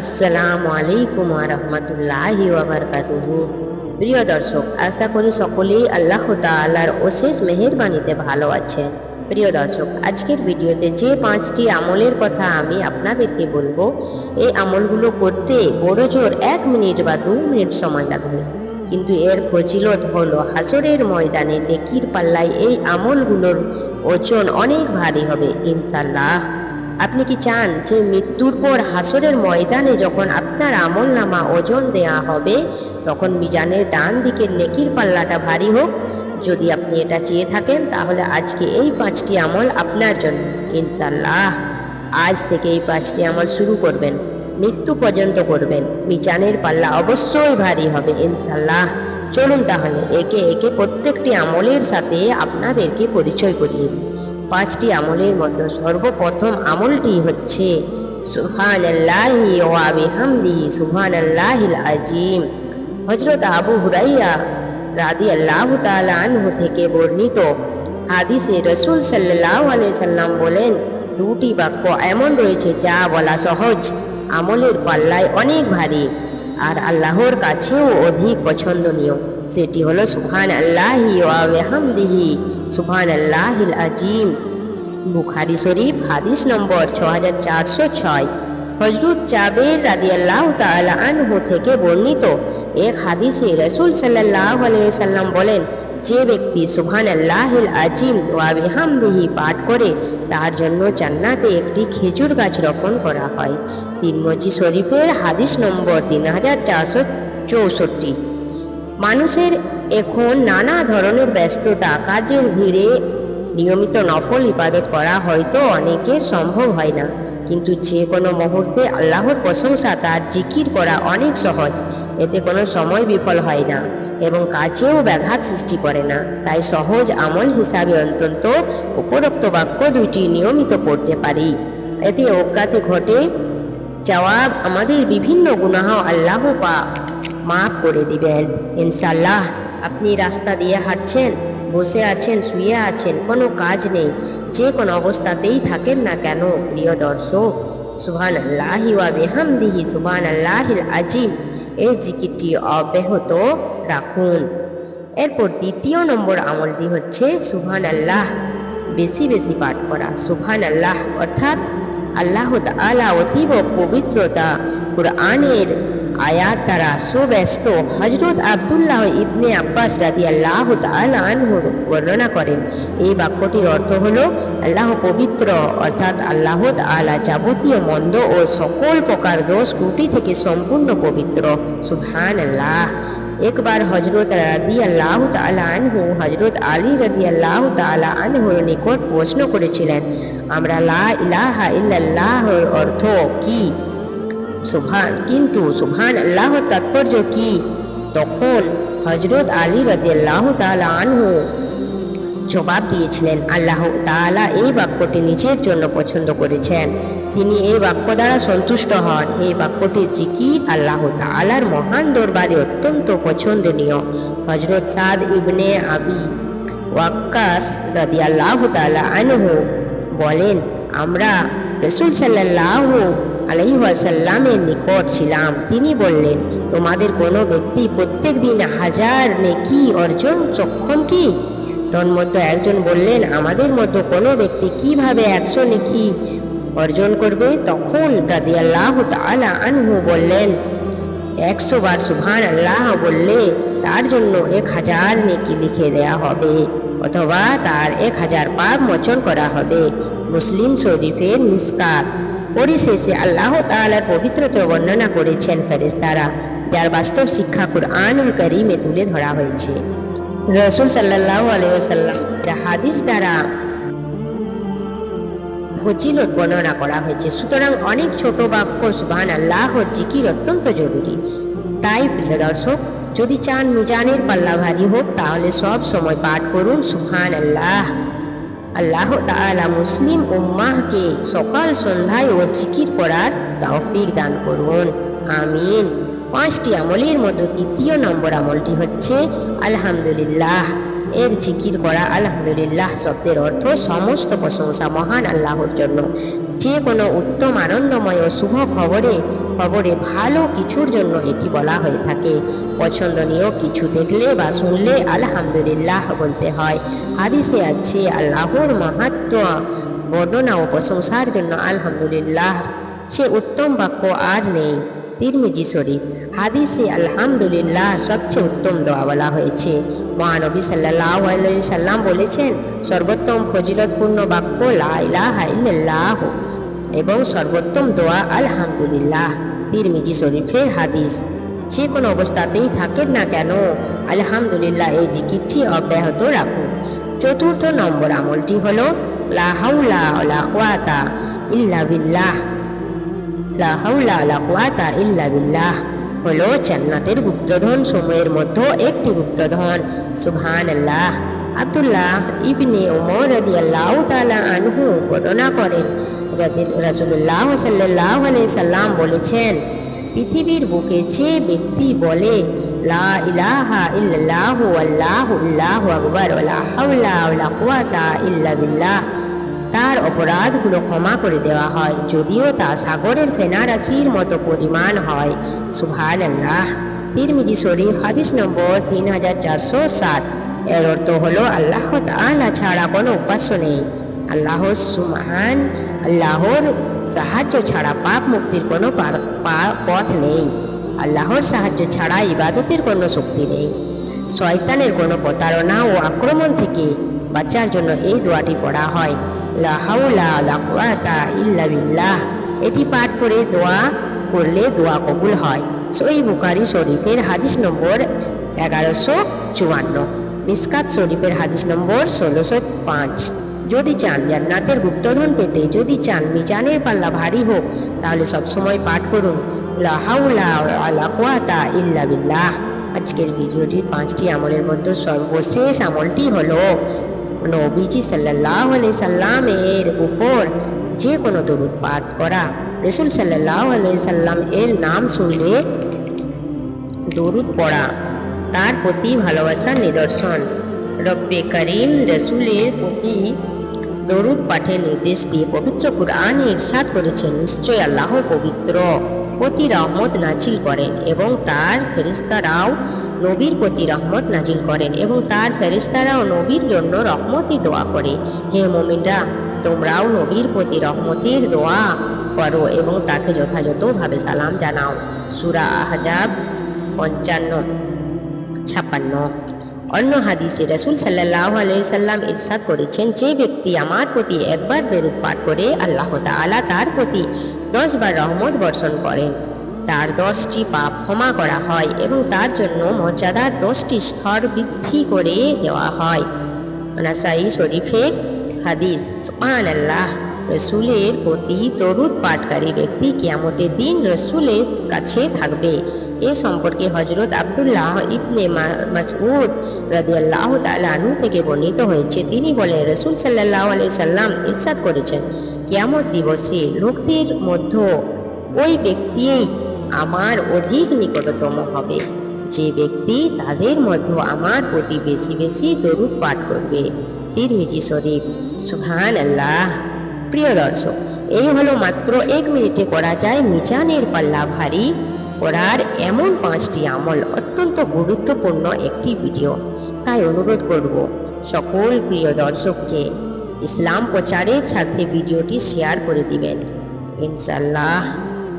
আসসালামু আলাইকুম রহমতুল্লাহি ওয়াবারকাতুহু প্রিয় দর্শক, আশা করি সকলেই আল্লাহ তাআলার অশেষ মেহেরবানিতে ভালো আছেন। প্রিয় দর্শক, আজকের ভিডিওতে যে পাঁচটি আমলের কথা আমি আপনাদেরকে বলব, এই আমলগুলো করতে বড় জোর এক মিনিট বা দু মিনিট সময় লাগবে। কিন্তু এর ফজিলত হলো হাসরের ময়দানে নেকির পাল্লায় এই আমলগুলোর ওজন অনেক ভারী হবে ইনশাল্লাহ আপনি কি চান যে মৃত্যুর পর হাসরের ময়দানে যখন আপনার আমল নামা ওজন দেয়া হবে, তখন মিজানের ডান দিকের নেকির পাল্লাটা ভারী হোক? যদি আপনি এটা চেয়ে থাকেন, তাহলে আজকে এই পাঁচটি আমল আপনার জন্য ইনশাল্লাহ আজ থেকে এই পাঁচটি আমল শুরু করবেন, মৃত্যু পর্যন্ত করবেন। মিজানের পাল্লা অবশ্যই ভারী হবে ইনশাল্লাহ চলুন তাহলে, একে একে প্রত্যেকটি আমলের সাথে আপনাদেরকে পরিচয় করিয়ে দিই। পাঁচটি আমলের মধ্যে সর্বপ্রথম আমলটি হচ্ছে সুহান আল্লাহি ওয়া বিহামদিহি সুবহান আল্লাহিল আজিম। হযরত আবু হুরাইয়া রাদিয়াল্লাহু তাআলা আনহু থেকে বর্ণিত হাদিসে রাসূল সাল্লাল্লাহু আলাইহি সাল্লাম বলেন, দুটি বাক্য এমন রয়েছে যা বলা সহজ, আমলের পাল্লায় অনেক ভারী, আর আল্লাহর কাছেও অধিক পছন্দনীয়। সেটি হলো সুবহান আল্লাহি ওয়া বিহামদিহি সুবহান আল্লাহিল আজিম। বুখারি শরীফ, হাদিস নম্বর ছ হাজার চারশো ছয়। হজরত জাবের রাদিয়াল্লাহ তাআলা আনহু থেকে বর্ণিত এক হাদিসে রসুল সাল্লাহ সাল্লাম বলেন, যে ব্যক্তি সুবহান আল্লাহিল আজিম ওয়া বিহামদিহি পাঠ করে, তার জন্য জান্নাতে একটি খেজুর গাছ রোপণ করা হয়। তিরমজি শরীফের হাদিস নম্বর তিন হাজার চারশো চৌষট্টি। মানুষের এখন নানা ধরনের ব্যস্ততা, কাজের ভিড়ে নিয়মিত নফল ইবাদত করা হয়তো অনেকের সম্ভব হয় না। কিন্তু যে কোনো মুহূর্তে আল্লাহর প্রশংসা, তার জিকির করা অনেক সহজ। এতে কোনো সময় বিফল হয় না এবং কাজেও ব্যাঘাত সৃষ্টি করে না। তাই সহজ আমল হিসাবে অন্তত উপরোক্ত বাক্য দুইটি নিয়মিত পড়তে পারি। এতে অজ্ঞাতে ঘটে যাওয়া আমাদের বিভিন্ন গুনাহ আল্লাহ পা মাফ করে দিবেন। ইনশাল্লাহ, আপনি রাস্তা দিয়ে হাঁটছেন, বসে আছেন, শুয়ে আছেন, কোনো কাজ নেই। যে কোনো অবস্থাতেই থাকেন না কেন, প্রিয় দর্শক। সুহান আল্লাহি বিহামদিহি সুবহান আল্লাহিল আজিম। এই জিকিরটি অব্যাহত রাখুন। এরপর দ্বিতীয় নম্বর আমলটি হচ্ছে সুহান আল্লাহ বেশি বেশি পাঠ করা। সুবহান আল্লাহ অর্থাৎ আল্লাহ তাআলা অতীব পবিত্রতা, কুরআনের আয়াত দ্বারা সুব্যস্ত হজরত আবদুল্লাহ ইবনে আব্বাস রাদি আল্লাহ আনহু বর্ণনা করেন। এই বাক্যটির অর্থ হল আল্লাহ পবিত্র, অর্থাৎ আল্লাহ আলা যাবতীয় মন্দ ও সকল প্রকার দোষ ত্রুটি থেকে সম্পূর্ণ পবিত্র। সুবহান আল্লাহ একবার হজরত রাদি আল্লাহ আনহু হজরত আলী রাদি আল্লাহ আনহুর নিকট প্রশ্ন করেছিলেন, আমরা লা ইলাহা ইল্লাল্লাহর অর্থ কি? সুবহান কিন্তু সুবহান আল্লাহ তাৎপর্য কি? তখন হজরত আলী রাদিয়াল্লাহু তাআলা আনহু জবাব দিয়েছিলেন, আল্লাহ তাআলা এই বাক্যটি নিজের জন্য পছন্দ করেছেন। তিনি এই বাক্য দ্বারা সন্তুষ্ট হন। এই বাক্যটি জিকির আল্লাহ তাআলার মহান দরবারে অত্যন্ত পছন্দনীয়। হজরত সাদ ইবনে আবি ওয়াক্কাস রাদিয়াল্লাহু তালা আনহু বলেন, আমরা রসুল সাল্লাল্লাহু আলাইসাল্লামের নিকট ছিলাম। তিনি বললেন, তোমাদের কোনো ব্যক্তি প্রত্যেক দিন হাজার নেকি অর্জন সক্ষম কি? তন্মধ্যে একজন বললেন, আমাদের মধ্যে কোনো ব্যক্তি কীভাবে একশো নেকি অর্জন করবে? তখন রাদিয়াল্লাহ তাআলা আনহু বললেন, একশো বার সুবহান আল্লাহ বললে তার জন্য এক হাজার নেকি লিখে দেয়া হবে অথবা তার এক হাজার পাপ মোচন করা হবে। মুসলিম শরীফের মিসকাত। পরিশেষে আল্লাহ তাআলার পবিত্রতা বর্ণনা করেছেন ফেরেশতারা, যার বাস্তব শিক্ষা কুরআনুল করিমে তুলে ধরা হয়েছে। রসুল সাল্লাল্লাহু আলাইহি ওয়াসাল্লাম হাদিস দ্বারা ফজিলত বর্ণনা করা হয়েছে, সুতরাং অনেক ছোট বাক্য সুবহান আল্লাহর জিকির অত্যন্ত জরুরি। তাই প্রিয় দর্শক, যদি চান মিজানের পাল্লা ভারী হোক, তাহলে সব সময় পাঠ করুন সুহান আল্লাহ আল্লাহ তাআলা মুসলিম উম্মাহকে সকাল সন্ধ্যায় ও জিকির করার তৌফিক দান করুন। আমিন। পাঁচটি আমলের মধ্যে তৃতীয় নম্বর আমলটি হচ্ছে, আলহামদুলিল্লাহ। এর জিকির করা আলহামদুলিল্লাহ শব্দের অর্থ সমস্ত প্রশংসা মহান আল্লাহর জন্য। যে কোনো উত্তম আনন্দময় ও শুভ খবরে খবরে ভালো কিছুর জন্য এটি বলা হয়ে থাকে। পছন্দনীয় কিছু দেখলে বা শুনলে আলহামদুলিল্লাহ বলতে হয়। হাদিসে আছে, আল্লাহর মাহাত্ম, বর্ণনা ও প্রশংসার জন্য আলহামদুলিল্লাহ। সে উত্তম বাক্য আর নেই। তিরমিজি শরীফ, হাদিসে আলহামদুলিল্লাহ সবচেয়ে উত্তম দোয়া বলা হয়েছে। মহানবী সাল্লাহ সাল্লাম বলেছেন, সর্বোত্তম ফজিলতপূর্ণ বাক্য, লা ইলাহা ইল্লাল্লাহ, এবং সর্বোত্তম দোয়া, আলহামদুলিল্লাহ। তিরমিজি শরীফের হাদিস, যে কোনো অবস্থাতেই থাকেন না কেন, আলহামদুলিল্লাহ এই জিকিরটি অব্যাহত রাখুন। চতুর্থ নম্বর আমলটি হলো, লা হাউলা ওয়ালা কুওয়াতা ইল্লা বিল্লাহ। লা হাউলা ওয়ালা কুওয়াতা ইল্লা বিল্লাহ। হলো জান্নাতের গুপ্তধন সময়ের মধ্যে একটি গুপ্তধন। সুবহানাল্লাহ। আব্দুল্লাহ ইবনে ওমর রাদিয়াল্লাহু তাআলা আনহু বর্ণনা করেন। রাসূলুল্লাহ সাল্লাল্লাহু আলাইহি সাল্লাম বলেছেন, পৃথিবীর বুকে যে ব্যক্তি বলে, লা ইলাহা ইল্লাল্লাহু আল্লাহু আল্লাহু আকবার ওয়ালা হাওলা ওয়ালা কুওয়াতা ইল্লা বিল্লাহ তার অপরাধগুলো ক্ষমা করে দেওয়া হয়, যদিও তা সাগরের ফেনা রাশির মতো পরিমাণ হয়। সুভান আল্লাহ তিরমিজি শরীফ, হাদিস নম্বর তিন হাজার চারশো সাত এর অর্থ হলো, আল্লাহ তাআলা ছাড়া কোনো উপাস্য নেই। আল্লাহ সুমহান আল্লাহর সাহায্য ছাড়া পাপ মুক্তির কোনো পথ নেই। আল্লাহর সাহায্য ছাড়া ইবাদতের কোনো শক্তি নেই। শয়তানের কোনো প্রতারণা ও আক্রমণ থেকে বাঁচার জন্য এই দোয়াটি পড়া হয়। ইল্লা এটি পাঠ করে দোয়া করলে দোয়া কবুল হয়। সই বুকারি শরীফের হাদিস নম্বর এগারোশো চুয়ান্ন। মিসকাত শরীফের হাদিস নম্বর ষোলোশো পাঁচ। যদি চান জান্নাতের গুপ্তধন পেতে, যদি চান মিজানের পাল্লা ভারী হোক, তাহলে সবসময় পাঠ করুন। ইল্লা বিল্লাহ। আজকের ভিডিওটির পাঁচটি আমলের মধ্যে সর্বশেষ আমলটি হলো নবীজি সাল্লাহ আলাই সাল্লামের উপর যে কোনো দরুদ পাঠ করা। রসুল সাল্লাহ আলাই সাল্লাম এর নাম শুনলে দরুদ পড়া, তার প্রতি ভালোবাসার নিদর্শন। রব্বে করিম রসুলের প্রতি দরুদ পাঠের নির্দেশ দিয়ে পবিত্র কুরআনে ইরশাদ করেছেন নিশ্চয় আল্লাহ পবিত্র প্রতি রহমত নাজিল করেন এবং তার ফেরিস্তারাও নবীর প্রতি রহমত নাজিল করেন এবং তার ফেরিস্তারাও নবীর জন্য রহমতই দোয়া করে। হে মোমিনরা, তোমরাও নবীর প্রতি রহমতের দোয়া করো এবং তাকে যথাযথভাবে সালাম জানাও। সুরা আহজাব পঞ্চান্ন, ছাপ্পান্ন। অন্য হাদিসে রসুল সাল্লাহ আলাইসাল্লাম ইরশাদ করেছেন, যে ব্যক্তি আমার প্রতি একবার দরুদ পাঠ করে, আল্লাহ তাআলা তার প্রতি দশবার রহমত বর্ষণ করেন। তার দশটি পাপ ক্ষমা করা হয় এবং তার জন্য মর্যাদার দশটি স্তর বৃদ্ধি করে দেওয়া হয়। নাসাই শরীফের হাদিস সুবহান আল্লাহ রসুলের প্রতি তরুদ পাঠকারী ব্যক্তি কিয়ামতের দিন রসুলের কাছে থাকবে। এ সম্পর্কে হজরত আব্দুল্লাহ ইবনে মাসউদ রাদিয়াল্লাহু তাআলা আনহু থেকে বর্ণিত হয়েছে। তিনি বলেন, রসুল সাল্লাল্লাহু আলাইহি সাল্লাম ইরশাদ করেছেন, কিয়ামত দিবসে লোকদের মধ্যে ওই ব্যক্তিই আমার অধিক নিকটতম হবে। যে ব্যক্তি তাদের মধ্যে আমার প্রতি বেশি বেশি দরুদ পাঠ করবে তিরমিজি শরীফ। সুহান আল্লাহ প্রিয় দর্শক, এই হলো মাত্র এক মিনিটে করা যায় মিজানের পাল্লা ভারী। করার এমন পাঁচটি আমল অত্যন্ত গুরুত্বপূর্ণ একটি ভিডিও। তাই অনুরোধ করব সকল প্রিয় দর্শককে ইসলাম প্রচারের সাথে ভিডিওটি শেয়ার করে দিবেন। ইনশাল্লাহ